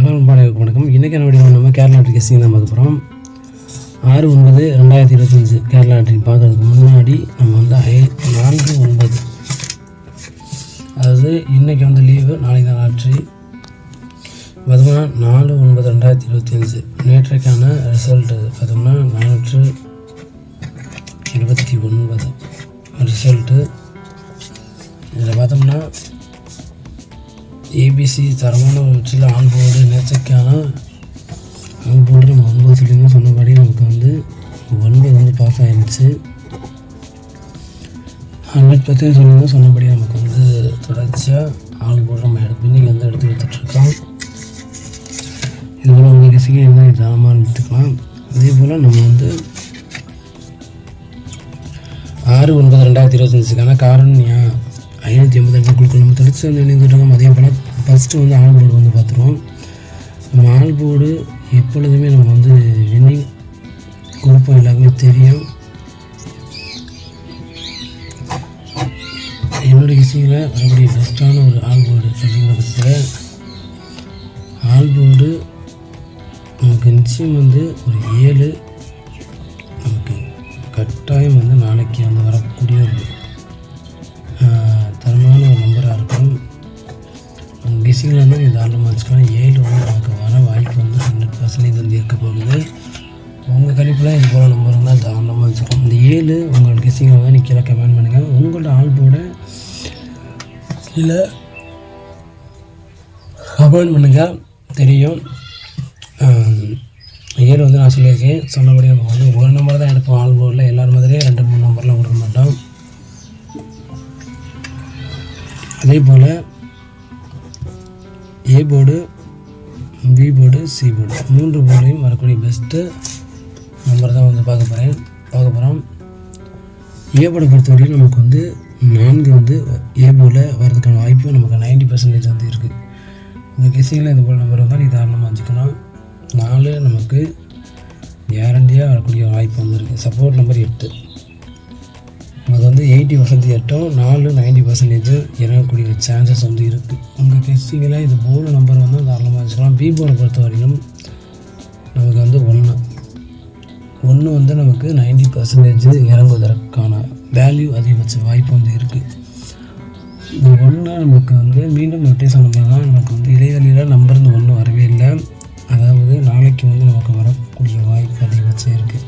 Hello பாடலுக்கு வணக்கம். இன்றைக்கி என்ன வீடியோ நம்ம கேரளா ட்ரிக் கெஸ்டிங் தான் பார்க்க போகிறோம் ஆறு ஒன்பது ரெண்டாயிரத்தி இருபத்தஞ்சி கேரளா ட்ரிக் பார்க்குறதுக்கு முன்னாடி நம்ம வந்து ஐ நான்கு ஒன்பது. அதாவது இன்றைக்கி வந்து லீவு நாளைக்கு தான் லாட்ரி பார்த்தோம்னா நாலு ஒன்பது ரெண்டாயிரத்தி இருபத்தி அஞ்சு நேற்றைக்கான ரிசல்ட்டு பார்த்தோம்னா நானூற்று இருபத்தி ஒன்பது. ரிசல்ட்டு இதில் பார்த்தோம்னா ஏபிசி தரமான ஒரு வெற்றியில் ஆன் போர்டு நேற்றைக்கான ஆன் போர்டு நம்ம ஒன்பது சொல்லியிருந்தோம் சொன்னபடி நமக்கு வந்து ஒன்பது வந்து பாஸ் ஆயிருந்துச்சு ஹண்ட்ரட் பர்சன்ட் சொல்லியிருந்தோம் சொன்னபடி நமக்கு வந்து தொடர்ச்சியாக ஆன் போர்டு நம்ம எடுத்து இன்றைக்கி வந்து எடுத்து கொடுத்துட்ருக்கோம். இது போல் உங்களுக்கு சீக்கிரம் வந்து தானமாக எடுத்துக்கலாம் அதே போல் நம்ம வந்து ஆறு ஒன்பது ரெண்டாயிரத்தி இருபத்தஞ்சுக்கான காரண்யா ஐநூற்றி ஐம்பது எட்டு குழுக்கள் நம்ம தெளிச்சு வந்து இணைந்துட்டோம் அதே போல் ஃபஸ்ட்டு வந்து ஆல் போர்டு வந்து பார்த்துருவோம். நம்ம ஆல் போர்டு எப்பொழுதுமே நம்ம வந்து வின்னிங் கொடுப்போம் எல்லாருக்குமே தெரியும். என்னுடைய விஷயத்தில் வரக்கூடிய பெஸ்ட்டான ஒரு ஆல் போர்டு அப்படிங்கிற பட்சத்தில் ஆல் போர்டு நமக்கு நிச்சயம் வந்து ஒரு ஏழு கெஸிங்கில் வந்து நீ தாராளமாக வச்சுக்கலாம் ஏழு வந்து நமக்கு வர வாய்ப்பு வந்து ஹண்ட்ரட் பர்சன்டேஜ் வந்து இருக்க போகுது. உங்கள் கணிப்பில் இது போல் நம்பர் இருந்தால் தாராளமாக வச்சுக்கலாம். இந்த ஏழு உங்களோட கெஸிங்கில் வந்து நீ கீழே கமெண்ட் பண்ணுங்கள் உங்களோட ஆல்போட கீழே கமெண்ட் பண்ணுங்கள் தெரியும். ஏழு வந்து நான் சொல்லியிருக்கேன். சொன்னபடி நம்ம வந்து ஒரு நம்பர் தான் எடுப்போம் ஆல் போர்டில் எல்லாரும் மாதிரியே ரெண்டு மூணு நம்பர்லாம் கொடுக்க மாட்டோம். அதே போல் A board B board C board மூன்று போர்டையும் வரக்கூடிய பெஸ்ட்டு நம்பர் தான் வந்து பார்க்க போகிறேன் பார்க்க போகிறோம் ஏ போர்டை பொறுத்தவரையும் நமக்கு வந்து நான்கு வந்து ஏ போர்டில் வரதுக்கான வாய்ப்பு நமக்கு நைன்டி பர்சன்டேஜ் வந்து இருக்குது உங்கள் கெஸிங்கில் இது போல் நம்பர் வந்தால் நீ தாராளமாக வச்சுக்கலாம். நாலு நமக்கு கேரண்டியாக வரக்கூடிய வாய்ப்பு வந்து இருக்குது சப்போர்ட் நம்பர் எட்டு. வந்து எயிட்டி பர்சன்டேஜ் எட்டும் நாலு நைன்டி பர்சன்டேஜ் இறங்கக்கூடிய சான்சஸ் வந்து இருக்குது உங்கள் டெஸ்டிங்கில் இது போர்டு நம்பர் வந்து தாராளமாக வச்சுக்கலாம். பி போர்டை பொறுத்த வரைக்கும் நமக்கு வந்து ஒன்று ஒன்று வந்து நமக்கு நைன்டி பர்சன்டேஜ் இறங்குவதற்கான வேல்யூ அதிகபட்ச வாய்ப்பு வந்து இருக்குது இந்த ஒன்று நமக்கு வந்து மீண்டும் ரொட்டேஷன் நம்பர் தான் நமக்கு வந்து இடைவெளியில் நம்பர் இந்த ஒன்று வரவே இல்லை. அதாவது நாளைக்கு வந்து நமக்கு வரக்கூடிய வாய்ப்பு அதிகபட்சம் இருக்குது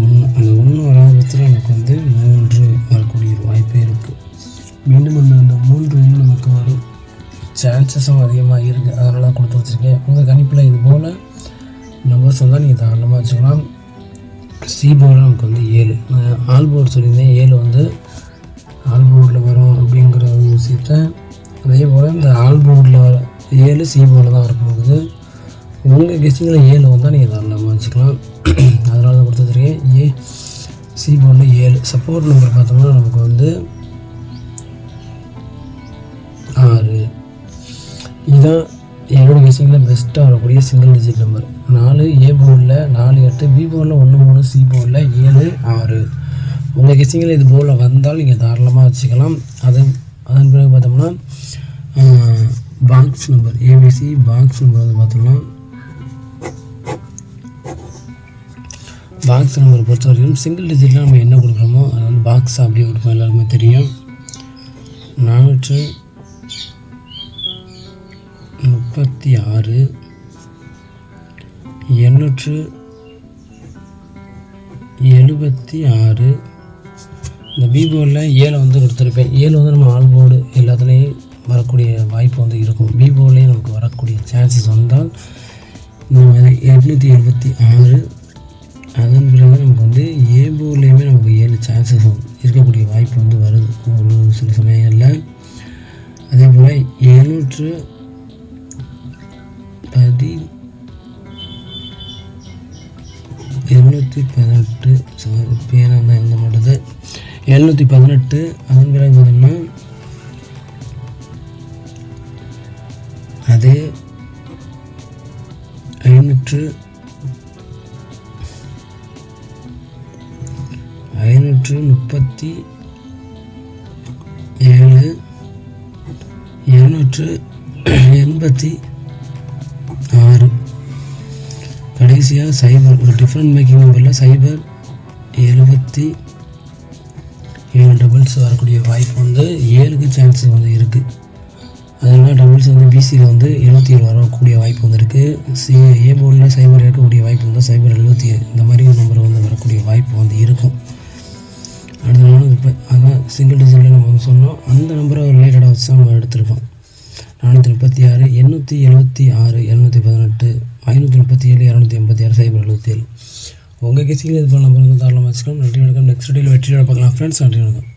ஒன்று அந்த ஒன்று வராத பட்சத்தில் நமக்கு வந்து சான்சஸும் அதிகமாக இருக்குது அதனால தான் கொடுத்து வச்சுருக்கேன். உங்கள் கணிப்பில் இது போல் நம்பர்ஸ் வந்தால் நீங்கள் தாராளமாக வச்சுக்கலாம். சி போர்டில் நமக்கு வந்து ஏழு. நான் ஆல் போர்டு சொல்லியிருந்தேன். ஏழு வந்து ஆல் போர்டில் வரும் அப்படிங்கிற ஒரு விஷயத்த. அதே போல் இந்த ஆல் போர்டில் வர ஏழு சி போர்டில் தான் வரப்போகுது. உங்கள் கெஸ்டிங்கில் ஏழு வந்தால் நீங்கள் தாராளமாக வச்சுக்கலாம். அதனால தான் கொடுத்து வச்சுருக்கேன். ஏ சி போர்டில் ஏழு. சப்போர்ட் நம்பர் பார்த்தோம்னா நமக்கு வந்து இதுதான் என்னோட கெஸ்டிங்கில் பெஸ்ட்டாக வரக்கூடிய சிங்கிள் டிஜிட் நம்பர் நாலு ஏ போர்டில் நாலு எட்டு பி போர்டில் ஒன்று மூணு சி போர்டில் ஏழு ஆறு. உங்கள் கெஸ்டிங்கில் இது போல் வந்தால் நீங்கள் தாராளமாக வச்சுக்கலாம். அதன் அதன் பிறகு பார்த்தோம்னா box number ABC box number வந்து பார்த்தோம்னா பாக்ஸ் நம்பர் பொறுத்த வரைக்கும் சிங்கிள் டிஜிட்டில் நம்ம என்ன கொடுக்குறோமோ அது வந்து பாக்ஸ் அப்படியே கொடுப்போம் எல்லாருக்குமே தெரியும். நானூற்று முப்பத்தி ஆறு எண்ணூற்று எழுபத்தி ஆறு இந்த பி ஏழை வந்து கொடுத்துருப்பேன். ஏழு வந்து நம்ம ஆல்போர்டு எல்லாத்துலேயும் வரக்கூடிய வாய்ப்பு வந்து இருக்கும். பி நமக்கு வரக்கூடிய சான்சஸ் வந்தால் நம்ம எட்நூற்றி எழுபத்தி ஆறு அதன் பிறகு நமக்கு வந்து ஏ போர்ட்லேயுமே நமக்கு ஏழு சான்சஸ் இருக்கக்கூடிய வாய்ப்பு வந்து வருது. ஒரு சில சமயங்களில். அதே போல் எழுநூற்று பதி எழுநூற்றி பதினெட்டு சாரி பேரம் தான் மாட்டது எழுநூற்றி பதினெட்டு அதன் பிறகு பார்த்தோம்னா அதே ஐநூற்று ஐநூற்று முப்பத்தி ஏழு எழுநூற்று எண்பத்தி கடைசியாக சைபர் ஒரு டிஃப்ரெண்ட் மேக்கிங் நம்பரில் சைபர் எழுபத்தி ஏழு டபுள்ஸ் வரக்கூடிய வாய்ப்பு வந்து ஏழுக்கு சான்ஸ் வந்து இருக்குது அதனால் டபுள்ஸ் வந்து பிசியில் வந்து எழுபத்தி ஏழு வரக்கூடிய வாய்ப்பு வந்து இருக்குது சி ஏ போர்டில் சைபர் இருக்கக்கூடிய வாய்ப்பு வந்து சைபர் எழுபத்தி ஏழு இந்த மாதிரி ஒரு நம்பர் வந்து வரக்கூடிய வாய்ப்பு வந்து இருக்கும். அடுத்த இப்போ அதான் சிங்கிள் டிஜிட்டில் நம்ம வந்து சொன்னோம். அந்த நம்பரை ரிலேட்டடாக வச்சு தான் நம்ம எடுத்திருக்கோம். நானூற்றி முப்பத்தி ஆறு எண்ணூற்றி எழுபத்தி ஆறு எழுநூற்றி பதினெட்டு ஐநூற்றி முப்பத்தி ஏழு இரநூத்தி எண்பத்தி ஆறு சைபர் எழுபத்தி ஏழு. உங்கள் கட்சியில் இது போல் நம்பர் வந்து தாராளமாக வச்சுக்கலாம். நன்றி வணக்கம். நெக்ஸ்ட் டேயில் வெற்றியோட பார்க்கலாம் ஃப்ரெண்ட்ஸ் நன்றி வணக்கம்.